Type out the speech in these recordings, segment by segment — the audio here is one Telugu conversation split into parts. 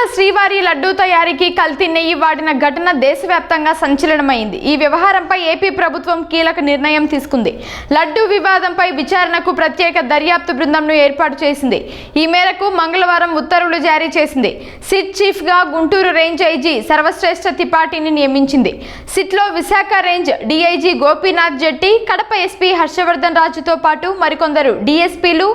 తిరుమల శ్రీవారి లడ్డూ తయారీకి కల్తీ నెయ్యి వాడిన ఘటన దేశవ్యాప్తంగా సంచలనమైంది. ఈ వ్యవహారంపై ఏపీ ప్రభుత్వం కీలక నిర్ణయం తీసుకుంది. లడ్డూ వివాదంపై విచారణకు ప్రత్యేక దర్యాప్తు బృందంను ఏర్పాటు చేసింది. ఈ మేరకు మంగళవారం ఉత్తర్వులు జారీ చేసింది. సిట్ చీఫ్గా గుంటూరు రేంజ్ ఐజీ సర్వశ్రేష్ఠ త్రిపాఠిని నియమించింది. సిట్లో Visakha range DIG Gopinath Jetti Kadapa SP Harshavardhan రాజుతో పాటు మరికొందరు డీఎస్పీలు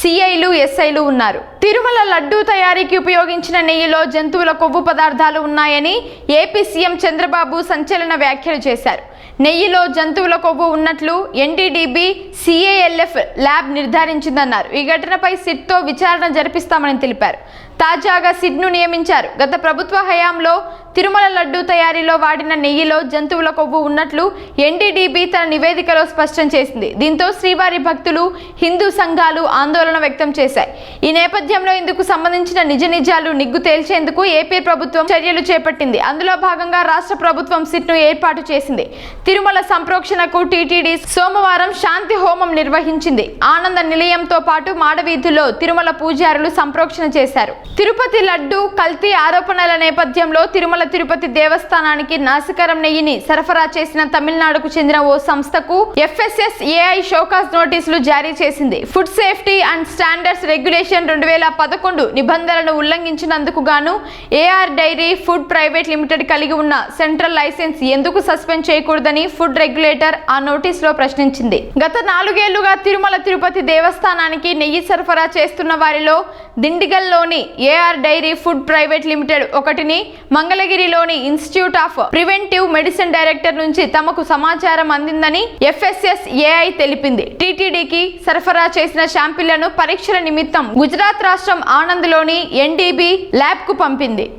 సిఐలు ఎస్ఐలు ఉన్నారు. తిరుమల లడ్డూ తయారీకి ఉపయోగించిన నెయ్యిలో జంతువుల కొవ్వు పదార్థాలు ఉన్నాయని ఏపీ సీఎం చంద్రబాబు సంచలన వ్యాఖ్యలు చేశారు. నెయ్యిలో జంతువుల కొవ్వు ఉన్నట్లు ఎన్డీడీబీ సిఏఎల్ఎఫ్ ల్యాబ్ నిర్ధారించిందన్నారు. ఈ ఘటనపై సిట్తో విచారణ జరిపిస్తామని తెలిపారు. తాజాగా సిడ్ను నియమించారు. గత ప్రభుత్వ హయాంలో తిరుమల లడ్డూ తయారీలో వాడిన నెయ్యిలో జంతువుల కొవ్వు ఉన్నట్లు ఎన్డీడీబీ తన నివేదికలో స్పష్టం చేసింది. దీంతో శ్రీవారి భక్తులు హిందూ సంఘాలు ఆందోళన వ్యక్తం చేశాయి. ఈ నేపథ్యంలో ఇందుకు సంబంధించిన నిజ నిజాలు నిగ్గు తేల్చేందుకు ఏపీ ప్రభుత్వం చర్యలు చేపట్టింది. అందులో భాగంగా రాష్ట్ర ప్రభుత్వం సిట్ను ఏర్పాటు చేసింది. తిరుమల సంప్రోక్షణకు టీటీడీ సోమవారం శాంతి హోమం నిర్వహించింది. ఆనంద నిలయంతో పాటు మాడవీధుల్లో తిరుమల పూజారులు సంప్రోక్షణ చేశారు. తిరుపతి లడ్డు కల్తీ ఆరోపణల నేపథ్యంలో తిరుమల తిరుపతి దేవస్థానానికి నాసికరం నెయ్యిని సరఫరా చేసిన తమిళనాడుకు చెందిన ఓ సంస్థకు ఎఫ్ఎస్ఎస్ ఏఐ షోకాస్ నోటీసులు జారీ చేసింది. Food safety and standards regulation రెండు వేల పదకొండు నిబంధనలను ఉల్లంఘించినందుకు గాను AR dairy food private limited కలిగి ఉన్న సెంట్రల్ లైసెన్స్ ఎందుకు సస్పెండ్ చేయకూడదని ఫుడ్ రెగ్యులేటర్ ఆ నోటీసులో ప్రశ్నించింది. గత నాలుగేళ్ళుగా తిరుమల తిరుపతి దేవస్థానానికి నెయ్యి సరఫరా చేస్తున్న వారిలో దిండిగల్లోని AR dairy food private limited ఒకటిని మంగళగిరిలోని institute of preventive medicine director నుంచి తమకు సమాచారం అందిందని ఎఫ్ఎస్ఎస్ ఏఐ తెలిపింది. టీటీడీకి సరఫరా చేసిన శాంపిళ్ళను పరీక్షల నిమిత్తం గుజరాత్ రాష్ట్రం ఆనంద్లోని ఎన్డీబీ ల్యాబ్కు పంపింది.